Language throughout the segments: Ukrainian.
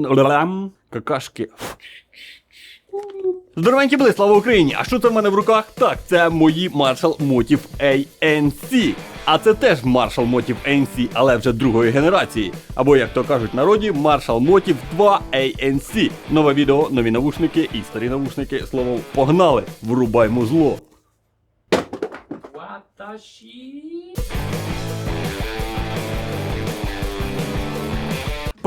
Лам, Какашки. Здоровенькі були, слава Україні! А що це в мене в руках? Так, це мої Marshall Motiv ANC. А це теж Marshall Motiv ANC, але вже другої генерації. Або, як то кажуть народі, Marshall Motiv 2 ANC. Нове відео, нові навушники і старі навушники. Словом, погнали! Врубаймо зло. Ваташі.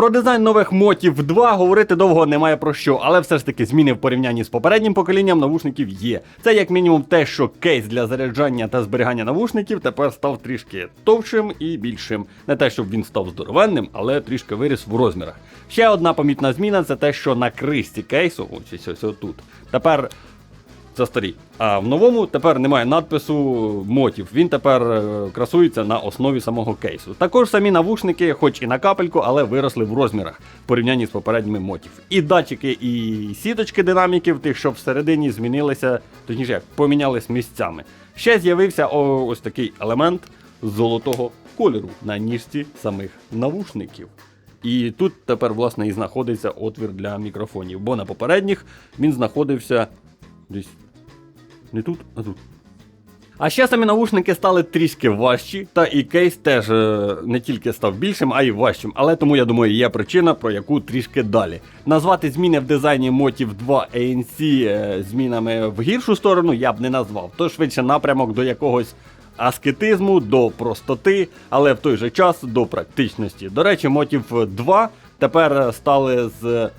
Про дизайн нових мотів 2 говорити довго немає про що, але все ж таки зміни в порівнянні з попереднім поколінням навушників є. Це як мінімум те, що кейс для заряджання та зберігання навушників тепер став трішки товщим і більшим. Не те, щоб він став здоровенним, але трішки виріс в розмірах. Ще одна помітна зміна це те, що на кришці кейсу, ось ось ось тут, тепер це старі. А в новому тепер немає надпису мотів. Він тепер е, красується на основі самого кейсу. Також самі навушники, хоч і на капельку, але виросли в розмірах в порівнянні з попередніми мотів. І датчики, і сіточки динаміків, тих, що всередині змінилися, точніше, як помінялись місцями. Ще з'явився ось такий елемент золотого кольору на ніжці самих навушників. І тут тепер, власне, і знаходиться отвір для мікрофонів, бо на попередніх він знаходився десь не тут, а тут. А ще самі наушники стали трішки важчі, та і кейс теж е, не тільки став більшим, а й важчим. Але тому я думаю, є причина, про яку трішки далі. Назвати зміни в дизайні Motiv 2 ANC змінами в гіршу сторону я б не назвав. То швидше напрямок до якогось аскетизму, до простоти, але в той же час до практичності. До речі, Motiv 2 тепер стали з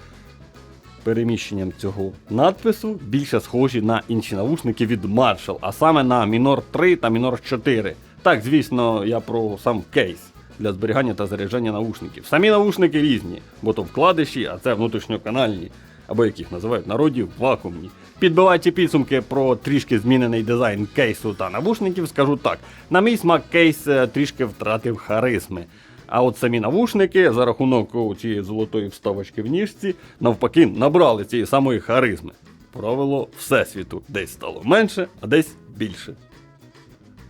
переміщенням цього надпису більше схожі на інші навушники від Marshall, а саме на Minor 3 та Minor 4. Так, звісно, я про сам кейс для зберігання та заряджання навушників. Самі навушники різні, бо то вкладиші, а це внутрішньоканальні, або як їх називають в народі вакуумні. Підбиваючи підсумки про трішки змінений дизайн кейсу та навушників, скажу так: на мій смак кейс е, трішки втратив харизми. А от самі навушники за рахунок цієї золотої вставочки в ніжці навпаки набрали цієї самої харизми. Правило всесвіту десь стало менше, а десь більше.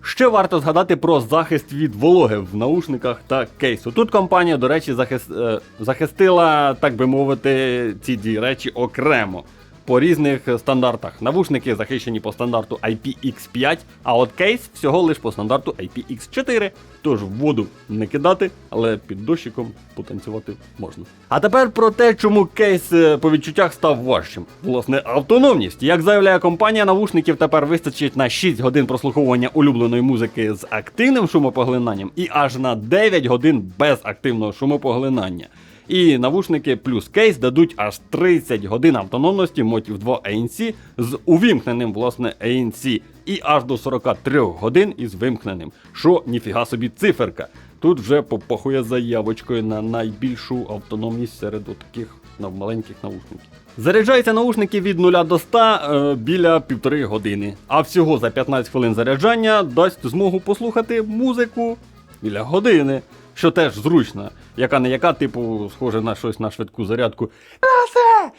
Ще варто згадати про захист від вологи в наушниках та кейсу. Тут компанія, до речі, захист, е, захистила, так би мовити, ці дві речі окремо. По різних стандартах. Навушники захищені по стандарту IPX5, а от кейс всього лиш по стандарту IPX4. Тож в воду не кидати, але під дощиком потанцювати можна. А тепер про те, чому кейс е, по відчуттях став важчим. Власне, автономність. Як заявляє компанія, навушників тепер вистачить на 6 годин прослуховування улюбленої музики з активним шумопоглинанням і аж на 9 годин без активного шумопоглинання. І навушники плюс кейс дадуть аж 30 годин автономності Motiv 2 ANC з увімкненим власне ANC і аж до 43 годин із вимкненим. Що ніфіга собі циферка. Тут вже попахує заявочкою на найбільшу автономність серед таких маленьких наушників. Заряджаються наушники від 0 до 100 е, біля півтори години. А всього за 15 хвилин заряджання дасть змогу послухати музику біля години, що теж зручно, яка не яка, типу, схоже на щось на швидку зарядку. Тасе!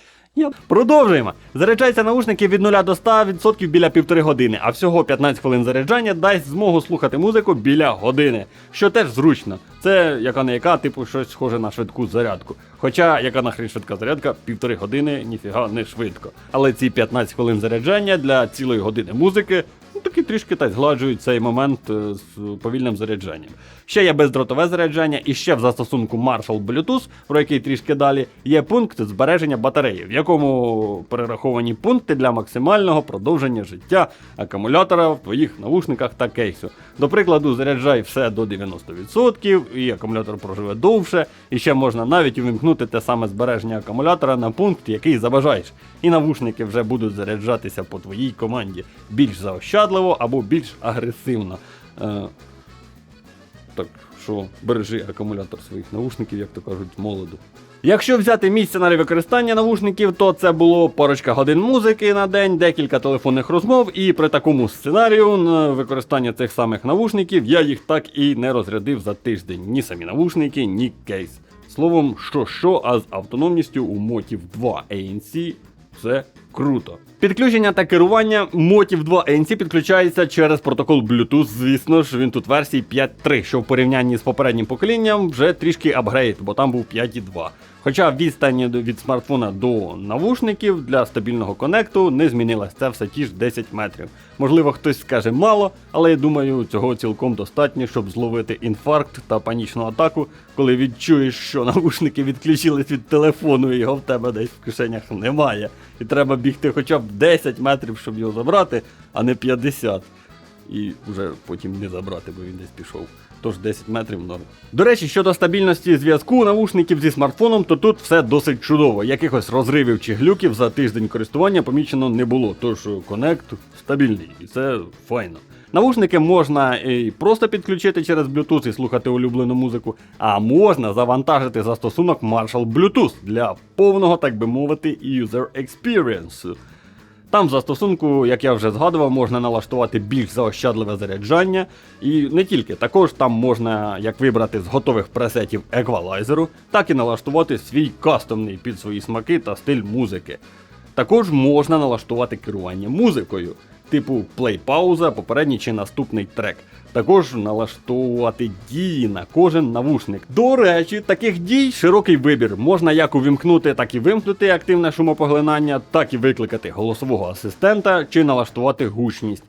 Продовжуємо. Заряджаються наушники від 0 до 100% біля півтори години, а всього 15 хвилин заряджання дасть змогу слухати музику біля години, що теж зручно. Це яка не яка, типу, щось схоже на швидку зарядку. Хоча яка нахрен швидка зарядка, півтори години ніфіга не швидко. Але ці 15 хвилин заряджання для цілої години музики таки трішки так згладжують цей момент е, з повільним заряджанням. Ще є бездротове заряджання, і ще в застосунку Marshall Bluetooth, про який трішки далі, є пункт збереження батареї, в якому перераховані пункти для максимального продовження життя акумулятора в твоїх навушниках та кейсу. До прикладу, заряджай все до 90%, і акумулятор проживе довше, і ще можна навіть увімкнути те саме збереження акумулятора на пункт, який забажаєш. І навушники вже будуть заряджатися по твоїй команді більш заощадливо або більш агресивно. Е, так що бережи акумулятор своїх навушників, як то кажуть, молоду. Якщо взяти мій сценарій використання навушників, то це було парочка годин музики на день, декілька телефонних розмов, і при такому сценарію на використання цих самих навушників я їх так і не розрядив за тиждень. Ні самі навушники, ні кейс. Словом, що що, а з автономністю у Motiv 2 ANC все Круто. Підключення та керування Motiv 2 ANC підключається через протокол Bluetooth. Звісно ж, він тут версії 5.3, що в порівнянні з попереднім поколінням вже трішки апгрейд, бо там був 5.2. Хоча відстань від смартфона до навушників для стабільного конекту не змінилась. Це все ті ж 10 метрів. Можливо, хтось скаже мало, але я думаю, цього цілком достатньо, щоб зловити інфаркт та панічну атаку, коли відчуєш, що навушники відключились від телефону, і його в тебе десь в кишенях немає. І треба бігти хоча б 10 метрів, щоб його забрати, а не 50. І вже потім не забрати, бо він десь пішов. Тож 10 метрів норм. До речі, щодо стабільності зв'язку навушників зі смартфоном, то тут все досить чудово. Якихось розривів чи глюків за тиждень користування помічено не було. Тож конект стабільний, і це файно. Навушники можна і просто підключити через Bluetooth і слухати улюблену музику, а можна завантажити застосунок Marshall Bluetooth для повного, так би мовити, user experience. Там в застосунку, як я вже згадував, можна налаштувати більш заощадливе заряджання. І не тільки, також там можна як вибрати з готових пресетів еквалайзеру, так і налаштувати свій кастомний під свої смаки та стиль музики. Також можна налаштувати керування музикою, типу плей-пауза, попередній чи наступний трек. Також налаштовувати дії на кожен навушник. До речі, таких дій широкий вибір. Можна як увімкнути, так і вимкнути активне шумопоглинання, так і викликати голосового асистента чи налаштувати гучність.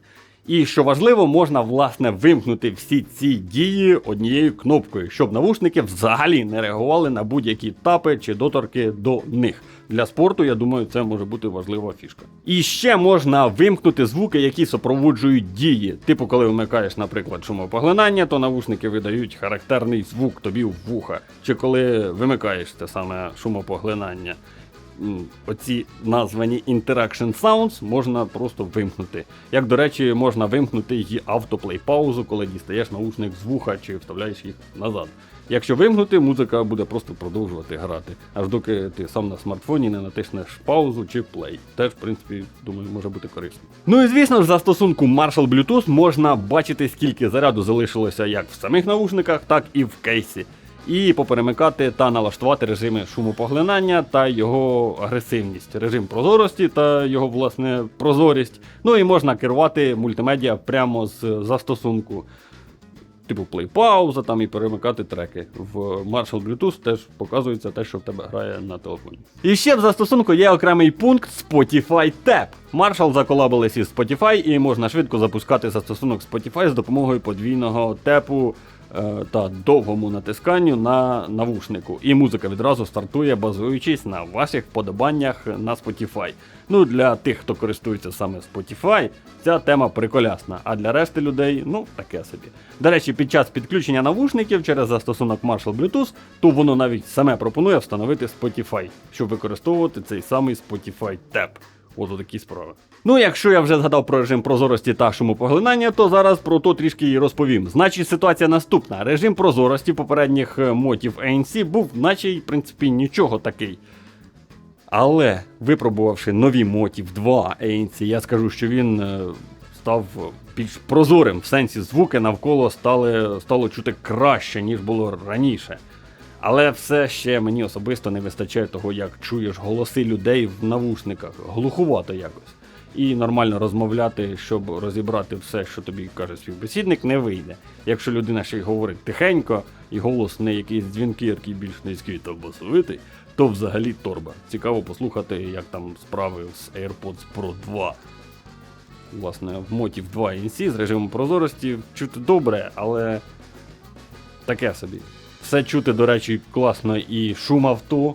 І що важливо, можна власне вимкнути всі ці дії однією кнопкою, щоб навушники взагалі не реагували на будь-які тапи чи доторки до них. Для спорту, я думаю, це може бути важлива фішка. І ще можна вимкнути звуки, які супроводжують дії. Типу, коли вмикаєш, наприклад, шумопоглинання, то навушники видають характерний звук тобі в вуха. Чи коли вимикаєш те саме шумопоглинання. Оці названі Interaction Sounds можна просто вимкнути. Як, до речі, можна вимкнути її автоплей-паузу, коли дістаєш наушник з вуха чи вставляєш їх назад. Якщо вимкнути, музика буде просто продовжувати грати, аж доки ти сам на смартфоні не натиснеш паузу чи плей. Теж, в принципі, думаю, може бути корисно. Ну і звісно ж, за стосунку Marshall Bluetooth можна бачити, скільки заряду залишилося як в самих наушниках, так і в кейсі і поперемикати та налаштувати режими шумопоглинання та його агресивність, режим прозорості та його власне прозорість. Ну і можна керувати мультимедіа прямо з застосунку. Типу плей-пауза там і перемикати треки. В Marshall Bluetooth теж показується те, що в тебе грає на телефоні. І ще в застосунку є окремий пункт Spotify Tap. Marshall заколабились із Spotify і можна швидко запускати застосунок Spotify з допомогою подвійного тепу та довгому натисканню на навушнику. І музика відразу стартує, базуючись на ваших вподобаннях на Spotify. Ну, для тих, хто користується саме Spotify, ця тема приколясна, а для решти людей, ну, таке собі. До речі, під час підключення навушників через застосунок Marshall Bluetooth, то воно навіть саме пропонує встановити Spotify, щоб використовувати цей самий Spotify Tap. От такі справи. Ну, якщо я вже згадав про режим прозорості та шумопоглинання, то зараз про то трішки і розповім. Значить, ситуація наступна. Режим прозорості попередніх е, мотів ANC був, наче в принципі нічого такий. Але випробувавши нові мотів 2 ANC, я скажу, що він е, став більш прозорим, в сенсі звуки навколо стали, стало чути краще, ніж було раніше. Але все ще мені особисто не вистачає того, як чуєш голоси людей в навушниках. Глухувато якось. І нормально розмовляти, щоб розібрати все, що тобі каже співбесідник, не вийде. Якщо людина ще й говорить тихенько, і голос не якийсь дзвінкий, який більш низький та басовитий, то взагалі торба. Цікаво послухати, як там справи з AirPods Pro 2. Власне, в Motiv 2 NC з режимом прозорості чути добре, але таке собі. Все чути, до речі, класно і шум авто,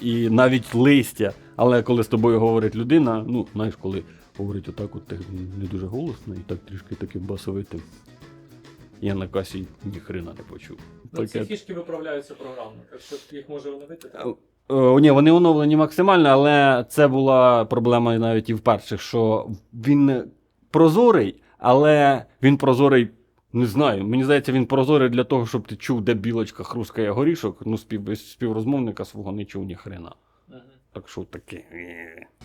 і навіть листя. Але коли з тобою говорить людина, ну, знаєш, коли говорить отак, от так не дуже голосно і так трішки таким басовитим. Я на касі ніхрена не почув. Ну, ці фішки виправляються програмно, так що їх може оновити. так? Е, Ні, вони оновлені максимально, але це була проблема навіть і в перших, що він прозорий, але він прозорий. Не знаю, мені здається, він прозорий для того, щоб ти чув, де білочка хрускає горішок, ну спів, співрозмовника свого не чув ні хрена. Так що таке.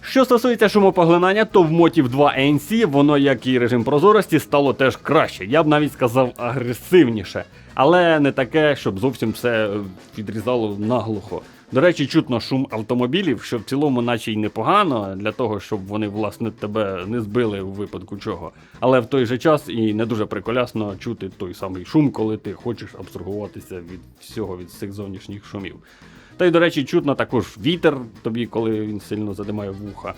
Що стосується шумопоглинання, то в Motiv 2 ANC воно, як і режим прозорості, стало теж краще. Я б навіть сказав агресивніше. Але не таке, щоб зовсім все е, відрізало наглухо. До речі, чутно шум автомобілів, що в цілому, наче й непогано для того, щоб вони власне тебе не збили у випадку чого. Але в той же час і не дуже приколясно чути той самий шум, коли ти хочеш абстрагуватися від всього від цих зовнішніх шумів. Та й, до речі, чутно також вітер тобі, коли він сильно задимає вуха.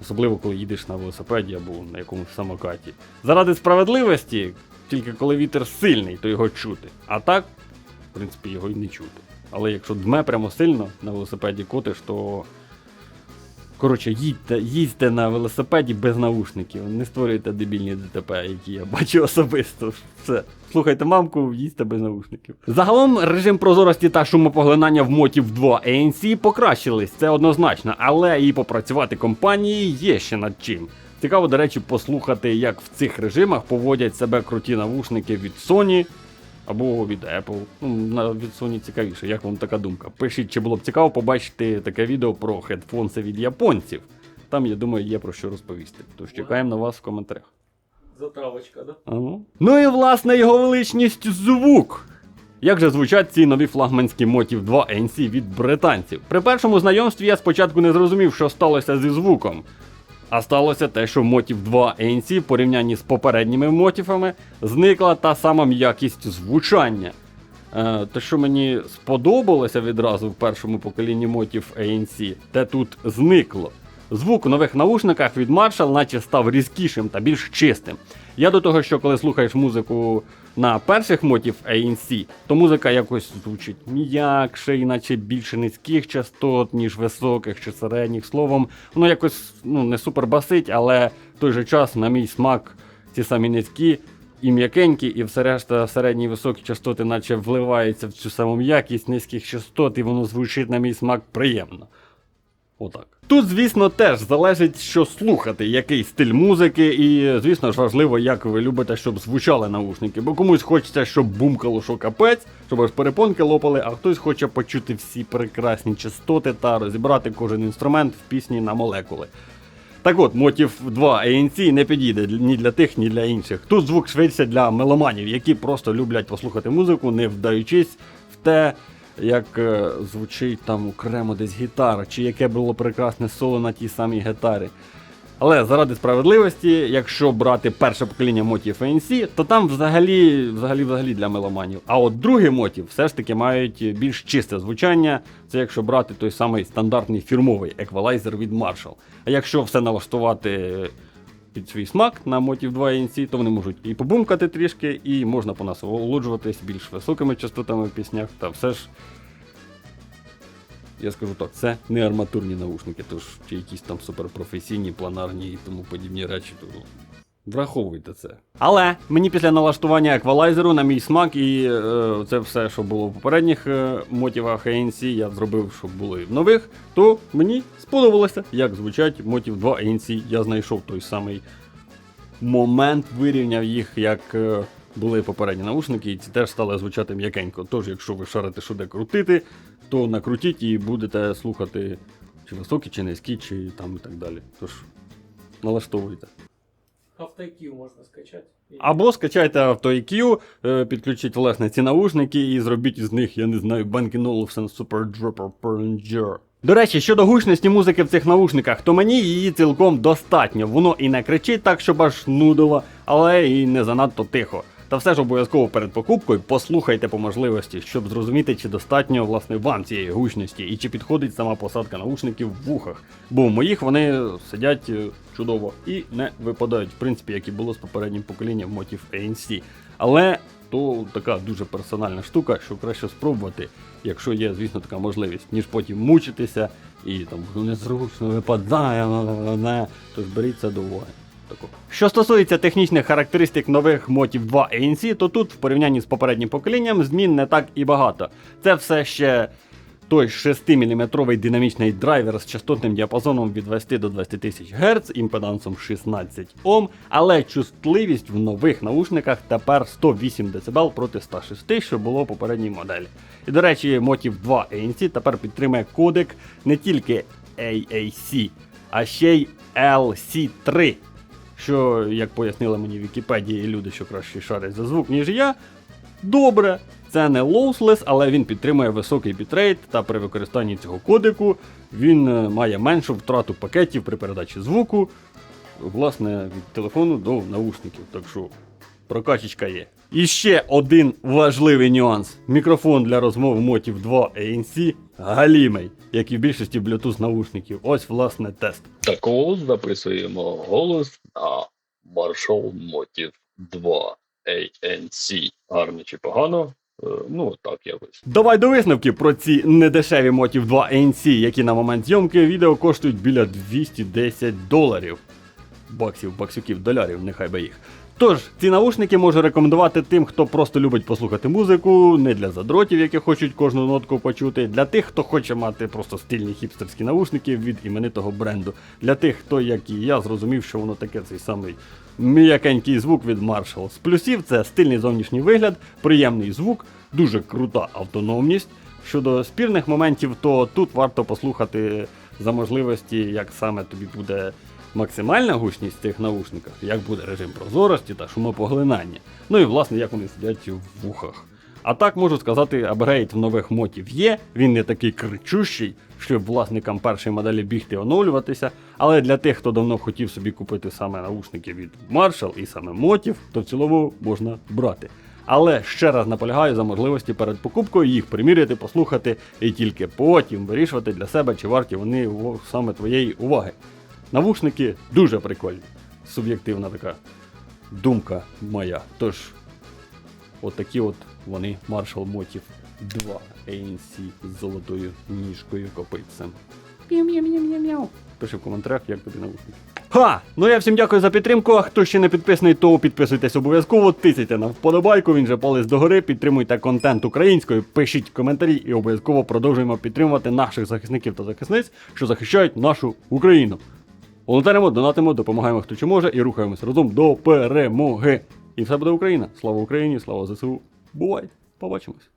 Особливо, коли їдеш на велосипеді або на якомусь самокаті. Заради справедливості, тільки коли вітер сильний, то його чути. А так, в принципі, його й не чути. Але якщо дме прямо сильно на велосипеді котиш, то. Коротше, їдьте, їздьте на велосипеді без наушників. Не створюйте дебільні ДТП, які я бачу особисто. Все. Слухайте мамку, їздьте без наушників. Загалом режим прозорості та шумопоглинання в мотів 2 ANC покращились, це однозначно, але і попрацювати компанії є ще над чим. Цікаво, до речі, послухати, як в цих режимах поводять себе круті навушники від Sony або від Apple. Ну, на- від Sony цікавіше, як вам така думка? Пишіть, чи було б цікаво побачити таке відео про хедфонси від японців. Там, я думаю, є про що розповісти. Тож чекаємо на вас в коментарях. Затравочка, да? Ага. Ну і власне його величність звук. Як же звучать ці нові флагманські Motiv 2 NC від британців? При першому знайомстві я спочатку не зрозумів, що сталося зі звуком. А сталося те, що в Motiv 2 ANC в порівнянні з попередніми мотіфами зникла та сама м'якість звучання. Е, те, що мені сподобалося відразу в першому поколінні мотів ANC, те тут зникло. Звук у нових наушниках від Marshall наче став різкішим та більш чистим. Я до того, що коли слухаєш музику на перших мотів ANC, то музика якось звучить м'якше, іначе більше низьких частот, ніж високих чи середніх. Словом, воно якось ну, не супер басить, але в той же час, на мій смак, ці самі низькі і м'якенькі, і все решта середні високі частоти, наче вливаються в цю саму м'якість низьких частот, і воно звучить на мій смак приємно. Отак. Тут, звісно, теж залежить, що слухати, який стиль музики, і, звісно ж, важливо, як ви любите, щоб звучали наушники. Бо комусь хочеться, щоб бумкало, що капець, щоб аж перепонки лопали, а хтось хоче почути всі прекрасні частоти та розібрати кожен інструмент в пісні на молекули. Так от, Motiv 2 ANC не підійде ні для тих, ні для інших. Тут звук швидше для меломанів, які просто люблять послухати музику, не вдаючись в те, як е, звучить там окремо десь гітара, чи яке було прекрасне соло на тій самій гітарі. Але заради справедливості, якщо брати перше покоління мотів ANC, то там взагалі, взагалі, взагалі для меломанів. А от другий мотів все ж таки мають більш чисте звучання. Це якщо брати той самий стандартний фірмовий еквалайзер від Marshall. А якщо все налаштувати під свій смак на Motiv 2 NC, то вони можуть і побумкати трішки, і можна понасолоджуватись більш високими частотами в піснях. Та все ж, я скажу так, це не арматурні наушники, тож чи якісь там суперпрофесійні, планарні і тому подібні речі, то враховуйте це. Але мені після налаштування еквалайзеру на мій смак і е, це все, що було в попередніх е, мотивах ANC, я зробив, щоб було і в нових, то мені сподобалося, як звучать Motiv 2 ANC. Я знайшов той самий момент, вирівняв їх, як е, були попередні наушники, і ці теж стали звучати м'якенько. Тож, якщо ви шарите, що де крутити, то накрутіть і будете слухати чи високі, чи низькі, чи там і так далі. Тож налаштовуйте. АвтоIQ можна скачати. Або скачайте AutoIQ, е, підключіть власне ці наушники і зробіть із них, я не знаю, Bankin Olufsen Super Dropper Perlinger. До речі, щодо гучності музики в цих наушниках, то мені її цілком достатньо. Воно і не кричить так, щоб аж нудило, але і не занадто тихо. Та все ж обов'язково перед покупкою послухайте по можливості, щоб зрозуміти, чи достатньо власне вам цієї гучності і чи підходить сама посадка наушників в вухах. Бо в моїх вони сидять е, чудово і не випадають, в принципі, як і було з попереднім поколінням Motiv ANC. Але то така дуже персональна штука, що краще спробувати, якщо є, звісно, така можливість, ніж потім мучитися і там «Ну, незручно випадає, тож беріть до уваги. Тако. Що стосується технічних характеристик нових Motiv 2 ANC, то тут в порівнянні з попереднім поколінням змін не так і багато. Це все ще той 6-мм динамічний драйвер з частотним діапазоном від 20 до 20 тисяч Гц, імпедансом 16 Ом, але чутливість в нових наушниках тепер 108 дБ проти 106, що було в попередній моделі. І до речі, Motiv 2 ANC тепер підтримує кодек не тільки AAC, а ще й LC3. Що, як пояснили мені в Вікіпедії люди, що краще шарять за звук, ніж я. Добре. Це не lossless, але він підтримує високий бітрейт, та при використанні цього кодеку він е, має меншу втрату пакетів при передачі звуку, власне, від телефону до наушників. Так що прокачечка є. І ще один важливий нюанс: мікрофон для розмов мотів 2 ANC галімий, як і в більшості Bluetooth наушників. Ось власне тест. Також записуємо голос на Marshall Motive 2 ANC. Гарно чи погано? Е, Ну, так якось. Давай до висновки про ці недешеві мотів 2 ANC, які на момент зйомки відео коштують біля 210 доларів. Баксів, баксюків, долярів, нехай би їх. Тож, ці наушники можу рекомендувати тим, хто просто любить послухати музику, не для задротів, які хочуть кожну нотку почути, для тих, хто хоче мати просто стильні хіпстерські наушники від іменитого бренду, для тих, хто, як і я, зрозумів, що воно таке цей самий м'якенький звук від Marshall. З плюсів це стильний зовнішній вигляд, приємний звук, дуже крута автономність. Щодо спірних моментів, то тут варто послухати за можливості, як саме тобі буде максимальна гучність цих наушниках, як буде режим прозорості та шумопоглинання. Ну і власне як вони сидять в вухах. А так можу сказати, апгрейд в нових мотів є, він не такий кричущий, щоб власникам першої моделі бігти оновлюватися. Але для тих, хто давно хотів собі купити саме наушники від Marshall і саме мотів, то в цілому можна брати. Але ще раз наполягаю за можливості перед покупкою їх приміряти, послухати і тільки потім вирішувати для себе, чи варті вони саме твоєї уваги. Навушники дуже прикольні. Суб'єктивна така думка моя. Тож, отакі от вони Marshall Motive 2 ANC з золотою ніжкою копитцем. Мяу-мяу-мяу-мяу. Пиши в коментарях, як тобі наушники. Ха! Ну я всім дякую за підтримку. А хто ще не підписаний, то підписуйтесь обов'язково, тисяйте на вподобайку, він же палець догори, підтримуйте контент українською, пишіть коментарі і обов'язково продовжуємо підтримувати наших захисників та захисниць, що захищають нашу Україну. Волонтеримо, донатимо, допомагаємо хто чи може і рухаємось разом до перемоги. І все буде Україна. Слава Україні, слава ЗСУ. Бувай! Побачимось!